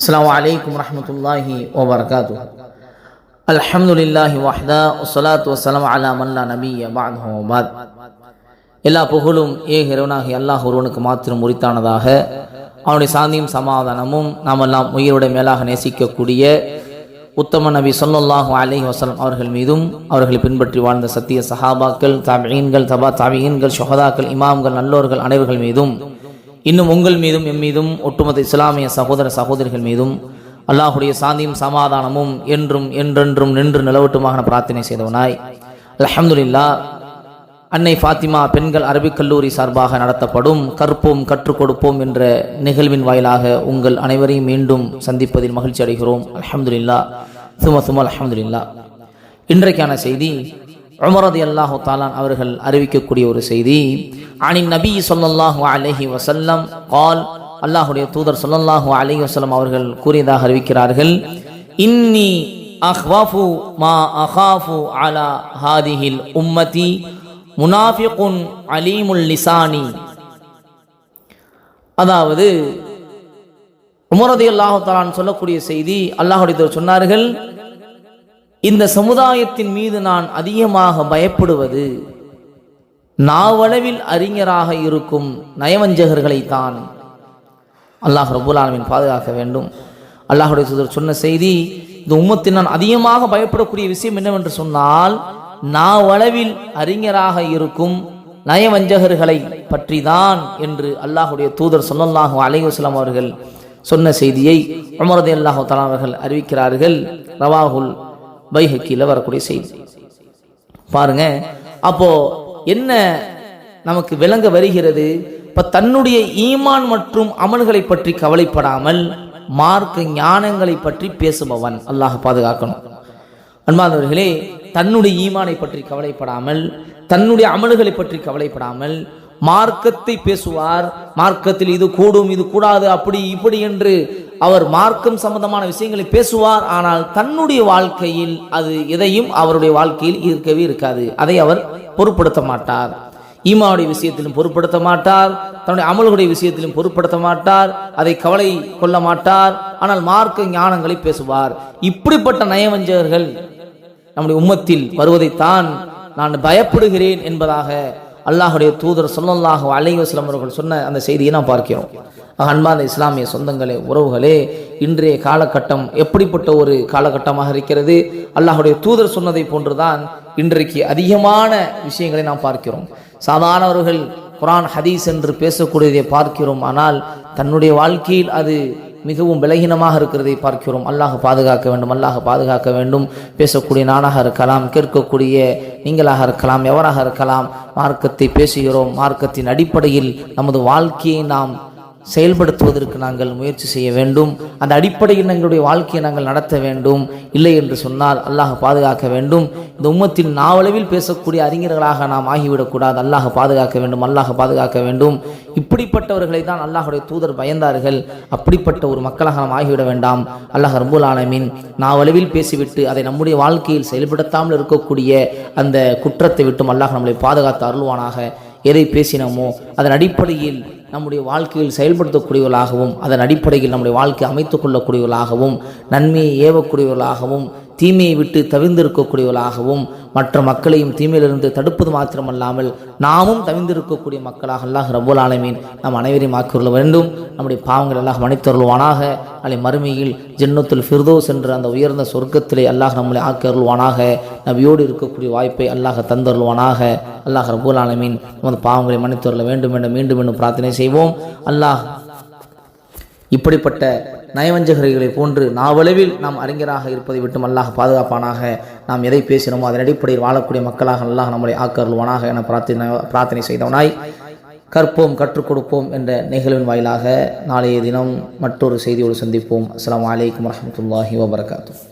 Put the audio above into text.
السلام عليكم ورحمة الله وبركاته الحمد لله وحده والصلاة والسلام على من لا نبي بعده وبعد எல்லா புகழும் ஏக இறைவனாகி அல்லாஹ் ஒருவனுக்கு மாத்திரம் உரித்தானதாக அவனுடைய சாந்தியும் சமாதானமும் நாம் எல்லாம் உயிரோட மேலாக நேசிக்கக்கூடிய உத்தம நபி சொல்லல்லாஹு அலைஹி வஸல்லம் அவர்கள் மீதும் அவர்களை பின்பற்றி வாழ்ந்த சத்திய சஹாபாக்கள் தாபியீன்கள் தபா தாபியீன்கள் ஷொஹதாக்கள் இமாம்கள் நல்லோர்கள் அனைவர்கள் மீதும் இன்னும் உங்கள் மீதும் எம் மீதும் ஒட்டுமொத்த இஸ்லாமிய சகோதர சகோதரிகள் மீதும் அல்லாஹுடைய சாந்தியும் சமாதானமும் என்றும் என்றென்றும் நின்று நிலவட்டுமாக பிரார்த்தனை செய்தவனாய். அலமதுல்லா அன்னை ஃபாத்திமா பெண்கள் அரபிக் கல்லூரி சார்பாக நடத்தப்படும் கற்போம் கற்றுக் கொடுப்போம் என்ற நிகழ்வின் வாயிலாக உங்கள் அனைவரையும் மீண்டும் சந்திப்பதில் மகிழ்ச்சி அடைகிறோம். அலமதுல்லா சும சும அலமதுல்லா இன்றைக்கான செய்தி உமரது அல்லாஹு தாலான் அவர்கள் அறிவிக்கக்கூடிய ஒரு செய்தி அனின் நபி சொல்லல்லாஹு அலஹி வசல்லம் கால் அல்லாஹுடைய தூதர் சொல்லல்லாஹு அலஹி வசல்லம் அவர்கள் கூறியதாக அறிவிக்கிறார்கள் இன்னி அஹ்வாஃபு மா அஹாஃபு அலா ஹாதிஹில் உம்மதி முனாஃபிகுன் அலீமுல் லிசானி. அதாவது உமரதி அல்லாஹு தாலான் சொல்லக்கூடிய செய்தி அல்லாஹுடைய சொன்னார்கள் இந்த சமுதாயத்தின் மீது நான் அதிகமாக பயப்படுவது நாவளவில் அறிஞராக இருக்கும் நயவஞ்சகர்களைத்தான் அல்லாஹ் ரபுல் ஆலமின் பாதுகாக்க வேண்டும். அல்லாஹுடைய சுதர் சொன்ன செய்தி இந்த உம்மத்தில் நான் அதிகமாக பயப்படக்கூடிய விஷயம் என்னவென்று சொன்னால் நாவளவில் அறிஞராக இருக்கும் நயவஞ்சகர்களை பற்றி தான் என்று அல்லாஹுடைய தூதர் சொல்லல்லாஹு அலைவசலாம் அவர்கள் சொன்ன செய்தியை உமரது அல்லாஹு தலா அவர்கள் அறிவிக்கிறார்கள். ரவாகுல் பைஹக்கியில் வரக்கூடிய செய்தி. பாருங்க அப்போ என்ன நமக்கு விளங்க வருகிறது? இப்ப தன்னுடைய ஈமான் மற்றும் அமல்களை பற்றி கவலைப்படாமல் மார்க்க ஞானங்களை பற்றி பேசுபவன் அல்லாஹ் பாதுகாக்கணும். அன்பாதவர்களே தன்னுடைய ஈமானை பற்றி கவலைப்படாமல் தன்னுடைய அமல்களை பற்றி கவலைப்படாமல் மார்க்கத்தை பேசுவார். மார்க்கத்தில் இது கூடும் இது கூடாது அப்படி இப்படி என்று அவர் மார்க்கம் சம்பந்தமான விஷயங்களை பேசுவார் ஆனால் தன்னுடைய வாழ்க்கையில் அது எதையும் அவருடைய வாழ்க்கையில் இருக்கவே இருக்காது. அதை அவர் பொருட்படுத்த மாட்டார். ஈமாவுடைய விஷயத்திலும் பொருட்படுத்த மாட்டார். தன்னுடைய அமல்களுடைய விஷயத்திலும் பொருட்படுத்த மாட்டார். அதை கவலை கொள்ள மாட்டார். ஆனால் மார்க்க ஞானங்களை பேசுவார். இப்படிப்பட்ட நயவஞ்சகர்கள் நம்முடைய உம்மத்தில் வருவதைத்தான் நான் பயப்படுகிறேன் என்பதாக அல்லாஹுடைய தூதர் சொல்லல்லாஹு அலைவசலம் அவர்கள் சொன்ன அந்த செய்தியை நாம் பார்க்கிறோம். அன்பான இஸ்லாமிய சொந்தங்களே உறவுகளே இன்றைய காலகட்டம் எப்படிப்பட்ட ஒரு காலகட்டமாக இருக்கிறது? அல்லாஹுடைய தூதர் சொன்னதை போன்றுதான் இன்றைக்கு அதிகமான விஷயங்களை நாம் பார்க்கிறோம். சாதாரணவர்கள் குரான் ஹதீஸ் என்று பேசக்கூடியதை பார்க்கிறோம். ஆனால் தன்னுடைய வாழ்க்கையில் அது மிகவும் விலகினமாக இருக்கிறதை பார்க்கிறோம். அல்லாஹ் பாதுகாக்க வேண்டும் அல்லாஹ் பாதுகாக்க வேண்டும். பேசக்கூடிய நானாக இருக்கலாம் கேட்கக்கூடிய நீங்களாக இருக்கலாம் எவராக இருக்கலாம் மார்க்கத்தை பேசுகிறோம். மார்க்கத்தின் அடிப்படையில் நமது வாழ்க்கையை நாம் செயல்படுத்துவதற்கு நாங்கள் முயற்சி செய்ய வேண்டும். அந்த அடிப்படையில் எங்களுடைய வாழ்க்கையை நாங்கள் நடத்த வேண்டும். இல்லை என்று சொன்னால் அல்லாஹ் பாதுகாக்க வேண்டும். இந்த உம்மத்தில் நாவளவில் பேசக்கூடிய அறிஞர்களாக நாம் ஆகிவிடக்கூடாது. அல்லாஹ் பாதுகாக்க வேண்டும் அல்லாஹ் பாதுகாக்க வேண்டும். இப்படிப்பட்டவர்களை தான் அல்லாஹுடைய தூதர் பயந்தார்கள். அப்படிப்பட்ட ஒரு மக்களாக நாம் ஆகிவிட வேண்டாம். அல்லாஹ் ரபுல் ஆலமின் நாவளவில் பேசிவிட்டு அதை நம்முடைய வாழ்க்கையில் செயல்படுத்தாமல் இருக்கக்கூடிய அந்த குற்றத்தை விட்டும் அல்லாஹ் நம்மளை பாதுகாத்து அருள்வானாக. எதை பேசினோமோ அதன் அடிப்படையில் நம்முடைய வாழ்க்கையில் செயல்படுத்தக்கூடியவர்களாகவும் அதன் அடிப்படையில் நம்முடைய வாழ்க்கை அமைத்துக் கொள்ளக்கூடியவர்களாகவும் நன்மையை ஏவக்கூடியவர்களாகவும் தீமையை விட்டு தவிர்ந்திருக்கக்கூடியவர்களாகவும் மற்ற மக்களையும் தீமையிலிருந்து தடுப்பது மாத்திரமல்லாமல் நாமும் தவிர்ந்திருக்கக்கூடிய மக்களாக அல்லாஹ் ரபுல் ஆலமீன் நாம் அனைவரையும் ஆக்கியுள்ள வேண்டும். நம்முடைய பாவங்கள் எல்லாம் மன்னித்தருள்வானாக. நாளை மறுமையில் ஜென்னத்துல் ஃபிர்தோஸ் என்ற அந்த உயர்ந்த சொர்க்கத்திலே அல்லாஹ் நம்மளை ஆக்கி அருள்வானாக. நபியோடு இருக்கக்கூடிய வாய்ப்பை அல்லாஹ் தந்தருள்வானாக. அல்லாஹ் ரபுல் ஆலமீன் நமது பாவங்களை மன்னித்தருள வேண்டும் என்று மீண்டும் மீண்டும் பிரார்த்தனை செய்வோம். அல்லாஹ் இப்படிப்பட்ட நயவஞ்சகர்களை போன்று நாவளவில் நாம் அறிஞராக இருப்பதை விட்டும் அல்லாஹ் பாதுகாப்பானாக நாம் எதை பேசினோமோ அதன் அடிப்படையில் வாழக்கூடிய மக்களாக அல்லாஹ் நம்மளை ஆக்கருள்வானாக என பிரார்த்தனை பிரார்த்தனை செய்தவனாய் கற்போம் கற்றுக் கொடுப்போம் என்ற நிகழ்வின் வாயிலாக நாளைய தினம் மற்றொரு செய்தியோடு சந்திப்போம். அஸ்லாம் வலைக்கம் வரமத்துல்லாஹி வபர்காத்தூ